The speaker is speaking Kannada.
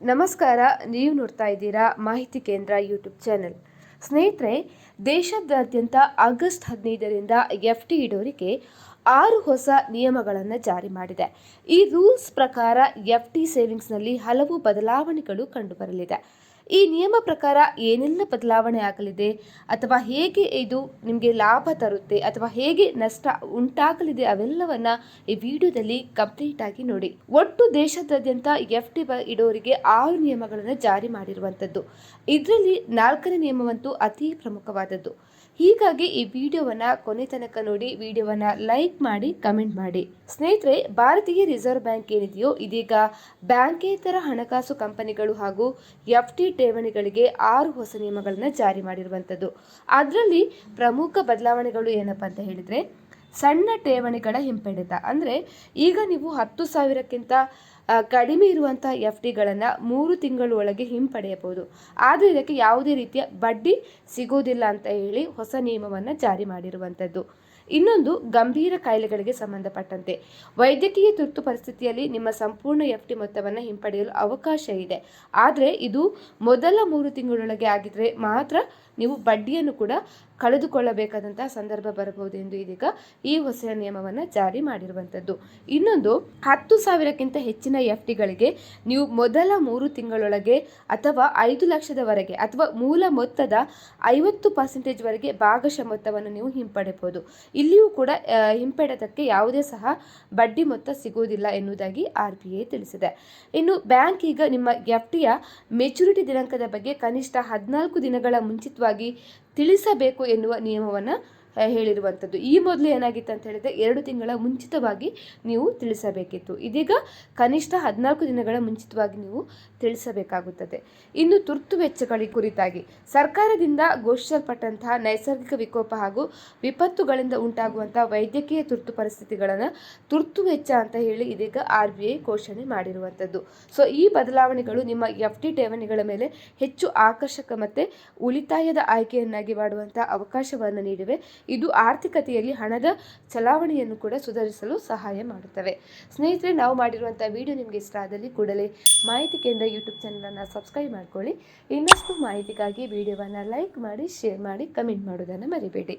ನಮಸ್ಕಾರ, ನೀವು ನೋಡ್ತಾ ಇದ್ದೀರಾ ಮಾಹಿತಿ ಕೇಂದ್ರ ಯೂಟ್ಯೂಬ್ ಚಾನೆಲ್. ಸ್ನೇಹಿತರೆ, ದೇಶದಾದ್ಯಂತ ಆಗಸ್ಟ್ ಹದಿನೈದರಿಂದ ಎಫ್ ಟಿ ಇಡೋರಿಗೆ ಆರು ಹೊಸ ನಿಯಮಗಳನ್ನು ಜಾರಿ ಮಾಡಿದೆ. ಈ ರೂಲ್ಸ್ ಪ್ರಕಾರ ಎಫ್ ಟಿ ಸೇವಿಂಗ್ಸ್ನಲ್ಲಿ ಹಲವು ಬದಲಾವಣೆಗಳು ಕಂಡುಬರಲಿದೆ. ಈ ನಿಯಮ ಪ್ರಕಾರ ಏನೆಲ್ಲ ಬದಲಾವಣೆ ಆಗಲಿದೆ? ಅಥವಾ ಹೇಗೆ ಇದು ನಿಮಗೆ ಲಾಭ ತರುತ್ತೆ? ಅಥವಾ ಹೇಗೆ ನಷ್ಟ ಉಂಟಾಗಲಿದೆ? ಅವೆಲ್ಲವನ್ನ ಈ ವಿಡಿಯೋದಲ್ಲಿ ಕಂಪ್ಲೀಟ್ ಆಗಿ ನೋಡಿ. ಒಟ್ಟು ದೇಶದಾದ್ಯಂತ ಎಫ್ ಟಿ ಇಡೋರಿಗೆ ಆರು ನಿಯಮಗಳನ್ನು ಜಾರಿ ಮಾಡಿರುವಂಥದ್ದು. ಇದರಲ್ಲಿ ನಾಲ್ಕನೇ ನಿಯಮವಂತೂ ಅತಿ ಪ್ರಮುಖವಾದದ್ದು. ಹೀಗಾಗಿ ಈ ವಿಡಿಯೋವನ್ನು ಕೊನೆ ತನಕ ನೋಡಿ, ವಿಡಿಯೋವನ್ನು ಲೈಕ್ ಮಾಡಿ, ಕಮೆಂಟ್ ಮಾಡಿ. ಸ್ನೇಹಿತರೆ, ಭಾರತೀಯ ರಿಸರ್ವ್ ಬ್ಯಾಂಕ್ ಏನಿದೆಯೋ ಇದೀಗ ಬ್ಯಾಂಕೇತರ ಹಣಕಾಸು ಕಂಪನಿಗಳು ಹಾಗೂ ಎಫ್ ಟಿ ಠೇವಣಿಗಳಿಗೆ ಆರು ಹೊಸ ನಿಯಮಗಳನ್ನು ಜಾರಿ ಮಾಡಿರುವಂಥದ್ದು. ಅದರಲ್ಲಿ ಪ್ರಮುಖ ಬದಲಾವಣೆಗಳು ಏನಪ್ಪ ಅಂತ ಹೇಳಿದರೆ, ಸಣ್ಣ ಠೇವಣಿಗಳ ಹಿಂಪಡೆತ. ಅಂದರೆ ಈಗ ನೀವು ಹತ್ತು ಸಾವಿರಕ್ಕಿಂತ ಕಡಿಮೆ ಇರುವಂಥ ಎಫ್ ಡಿಗಳನ್ನು ಮೂರು ತಿಂಗಳ ಒಳಗೆ ಹಿಂಪಡೆಯಬಹುದು. ಆದರೆ ಇದಕ್ಕೆ ಯಾವುದೇ ರೀತಿಯ ಬಡ್ಡಿ ಸಿಗೋದಿಲ್ಲ ಅಂತ ಹೇಳಿ ಹೊಸ ನಿಯಮವನ್ನು ಜಾರಿ ಮಾಡಿರುವಂಥದ್ದು. ಇನ್ನೊಂದು ಗಂಭೀರ ಕಾಯಿಲೆಗಳಿಗೆ ಸಂಬಂಧಪಟ್ಟಂತೆ. ವೈದ್ಯಕೀಯ ತುರ್ತು ಪರಿಸ್ಥಿತಿಯಲ್ಲಿ ನಿಮ್ಮ ಸಂಪೂರ್ಣ ಎಫ್ ಟಿ ಮೊತ್ತವನ್ನು ಹಿಂಪಡೆಯಲು ಅವಕಾಶ ಇದೆ. ಆದರೆ ಇದು ಮೊದಲ ಮೂರು ತಿಂಗಳೊಳಗೆ ಆಗಿದ್ರೆ ಮಾತ್ರ ನೀವು ಬಡ್ಡಿಯನ್ನು ಕೂಡ ಕಳೆದುಕೊಳ್ಳಬೇಕಾದಂತಹ ಸಂದರ್ಭ ಬರಬಹುದು ಎಂದು ಇದೀಗ ಈ ಹೊಸ ನಿಯಮವನ್ನು ಜಾರಿ ಮಾಡಿರುವಂಥದ್ದು ಇನ್ನೊಂದು, ಹತ್ತು ಸಾವಿರಕ್ಕಿಂತ ಹೆಚ್ಚಿನ ಎಫ್ ಡಿಗಳಿಗೆ ನೀವು ಮೊದಲ ಮೂರು ತಿಂಗಳೊಳಗೆ ಅಥವಾ ಐದು ಲಕ್ಷದವರೆಗೆ ಅಥವಾ ಮೂಲ ಮೊತ್ತದ ಐವತ್ತು ಪರ್ಸೆಂಟೇಜ್ವರೆಗೆ ಭಾಗಶಃ ಮೊತ್ತವನ್ನು ನೀವು ಹಿಂಪಡೆಯಬಹುದು. ಇಲ್ಲಿಯೂ ಕೂಡ ಹಿಂಪಡೆದಕ್ಕೆ ಯಾವುದೇ ಸಹ ಬಡ್ಡಿ ಮೊತ್ತ ಸಿಗುವುದಿಲ್ಲ ಎನ್ನುವುದಾಗಿ ಆರ್ ಬಿ ಐ ತಿಳಿಸಿದೆ. ಇನ್ನು ಬ್ಯಾಂಕ್ ಈಗ ನಿಮ್ಮ ಎಫ್ ಟಿಯ ಮೆಚುರಿಟಿ ದಿನಾಂಕದ ಬಗ್ಗೆ ಕನಿಷ್ಠ ಹದಿನಾಲ್ಕು ದಿನಗಳ ಮುಂಚಿತವಾಗಿ ತಿಳಿಸಬೇಕು ಎನ್ನುವ ನಿಯಮವನ್ನು ಹೇಳಿರುವಂಥದ್ದು. ಈ ಮೊದಲು ಏನಾಗಿತ್ತು ಅಂತ ಹೇಳಿದ್ರೆ ಎರಡು ತಿಂಗಳ ಮುಂಚಿತವಾಗಿ ನೀವು ತಿಳಿಸಬೇಕಿತ್ತು. ಇದೀಗ ಕನಿಷ್ಠ ಹದಿನಾಲ್ಕು ದಿನಗಳ ಮುಂಚಿತವಾಗಿ ನೀವು ತಿಳಿಸಬೇಕಾಗುತ್ತದೆ. ಇನ್ನು ತುರ್ತು ವೆಚ್ಚಗಳಿಗೆ ಕುರಿತಾಗಿ ಸರ್ಕಾರದಿಂದ ಘೋಷಿಸಲ್ಪಟ್ಟಂತಹ ನೈಸರ್ಗಿಕ ವಿಕೋಪ ಹಾಗೂ ವಿಪತ್ತುಗಳಿಂದ ಉಂಟಾಗುವಂತಹ ವೈದ್ಯಕೀಯ ತುರ್ತು ಪರಿಸ್ಥಿತಿಗಳನ್ನು ತುರ್ತು ವೆಚ್ಚ ಅಂತ ಹೇಳಿ ಇದೀಗ ಆರ್ ಬಿ ಐ ಘೋಷಣೆ ಮಾಡಿರುವಂಥದ್ದು. ಸೊ, ಈ ಬದಲಾವಣೆಗಳು ನಿಮ್ಮ ಎಫ್ ಡಿ ಠೇವಣಿಗಳ ಮೇಲೆ ಹೆಚ್ಚು ಆಕರ್ಷಕ ಮತ್ತು ಉಳಿತಾಯದ ಆಯ್ಕೆಯನ್ನಾಗಿ ಮಾಡುವಂಥ ಅವಕಾಶವನ್ನು ನೀಡಿವೆ. ಇದು ಆರ್ಥಿಕತೆಯಲ್ಲಿ ಹಣದ ಚಲಾವಣೆಯನ್ನು ಕೂಡ ಸುಧಾರಿಸಲು ಸಹಾಯ ಮಾಡುತ್ತವೆ. ಸ್ನೇಹಿತರೆ, ನಾವು ಮಾಡಿರುವಂಥ ವಿಡಿಯೋ ನಿಮಗೆ ಇಷ್ಟ ಆದಲ್ಲಿ ಕೂಡಲೇ ಮಾಹಿತಿ ಕೇಂದ್ರ ಯೂಟ್ಯೂಬ್ ಚಾನಲನ್ನು ಸಬ್ಸ್ಕ್ರೈಬ್ ಮಾಡ್ಕೊಳ್ಳಿ. ಇನ್ನಷ್ಟು ಮಾಹಿತಿಗಾಗಿ ವಿಡಿಯೋವನ್ನು ಲೈಕ್ ಮಾಡಿ, ಶೇರ್ ಮಾಡಿ, ಕಮೆಂಟ್ ಮಾಡೋದನ್ನು ಮರಿಬೇಡಿ.